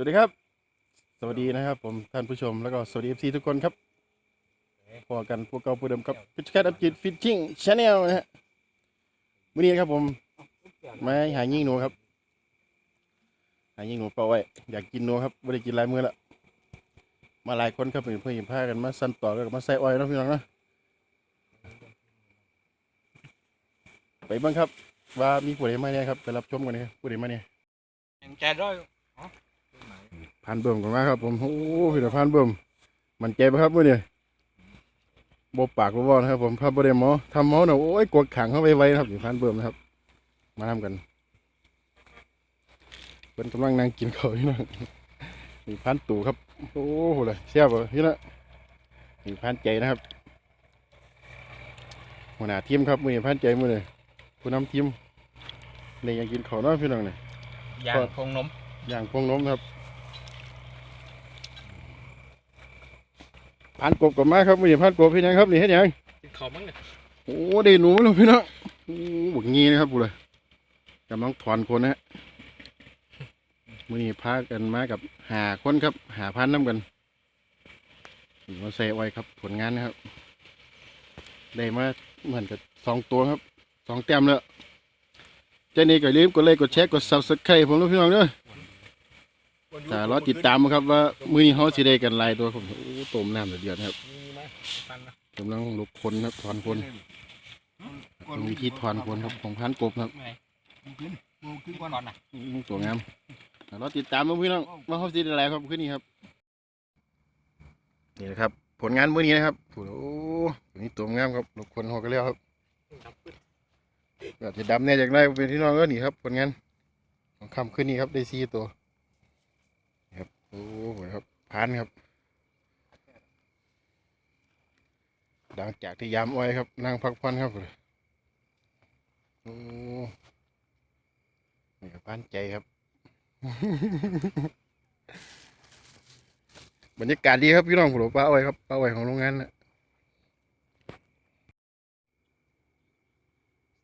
วัสดีครับ สวัสดีนะครับ ผมท่านผู้ชมแล้วก็สวัสดีเอฟซีทุกคนครับพอกันพวกเก่าผู้เดิมครับพิชแคทอัพจิตฟิตชิ่งชาแนลนะฮะวันนี้ครับผมมาหายิ่งหนูครับ หายิ่งหนูเปล่าไว้อยากกินหนูครับไม่ได้กินหลายมื้อละมาหลายคนครับเพื่อนเพื่อนพากันมาสั่นต่อกันมาใส่อ้อยนะพี่น้องนะไปบ้างครับ ว่ามีผู้ใดมาเนี่ยครับไปรับชมกันนะครับผู้ใดมาเนี่ยยังแกด้วย พันเบิ่มกันมาครับผมโอ้พี่น้องพันเบิ่มมันใจปะครับมื่อนี้บปากบ่บ่นะครับ ผมพระบริหมอทำหมอเนาะโอ้ยกดขังเข้าไปไว้นะครับนี่พันเบิ่มนะครับ มาทำกันเป็นกำลังนั่งกินข้าวอยู่นะนี่พันตู่ครับ โอ้โหเลยเสียบเลยพี่นะนี่พันใจนะครับหัวหน้าทีมครับมือนี้พันใจมือนี้ผู้นำทีมนี่ยังกินข้าวเนาะพี่น้องเนี่ยยางคงนมอย่างพวงนมนะครับ ผ่านกบกับมาครับมือนี้ผ่านกบพี่ยังครับนี่เฮ็ดหยังกินขอมั้งเนี่ยโอ้ได้หนูแล้วพี่น้องโอ้บักงี้นะครับกูเลยกำลังถอนคนนะฮะมือนี้พากันมากับหาคนครับ หาพันน้ำกันนี่มาใส่ไว้ครับ ผลงานนะครับ ได้มาเหมือนกับสองตัวครับสองแต้มแล้วเจ้านี่ก็รีบกดไลค์กดแชร์กด subscribe ผมด้วยพี่น้องเด้อแต่รอติดตามครับว่า มื้อนี้เขาสิได้กันหลายตัวครับโอ้ ต้มน้ำเดือดๆนะครับมีไหมตันนะกำลังลุกคนครับถอนคนมีวิธีถอนคนครับของพันกบครับไม่ขึ้นขึ้นก่อนนะอื้อตัวงามแต่รอติดตามมาพี่น้องว่าเขาสิได้อะไรครับขึ้นนี่ครับ นี่นะครับ ผลงานมื้อนี้นะครับโอ้โหตัวนี้ตัวงามครับลุกคนหอกกันแล้วครับอาจจะดำแน่จากได้เป็นที่น้องก็นี่ครับผลงานของคำขึ้นนี่ครับได้สี่ตัวนี่ครับโอ้โหครับพานครับ หลังจากที่ยามอ้อยครับนั่งพักผ่อนครับโอ้นี่ก็พันใจครับ บรรยากาศดีครับพี่น้องผมป้าอ้อยครับป้าอ้อยของโรงงานนะ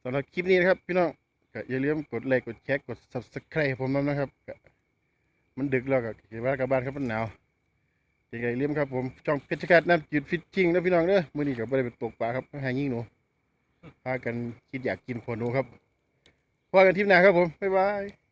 สำหรับคลิปนี้นะครับ พี่น้องก็อย่าลืมกดไลค์กดแชร์กด subscribe ผมด้วยนะครับ มันดึกแล้วก็เก็บว่ากลับบ้านครับมันหนาว ยังไงเลี้ยมครับผมช่องเพชรกาดน้ำจืดฟิตชิ่งนะพี่น้องเด้อมื้อนี้ก็บ่ได้ไปตกปลาครับหายิ่งหนูพากันคิดอยากกินขวหนูครับพากันทริปหน้าครับผมบ๊ายบาย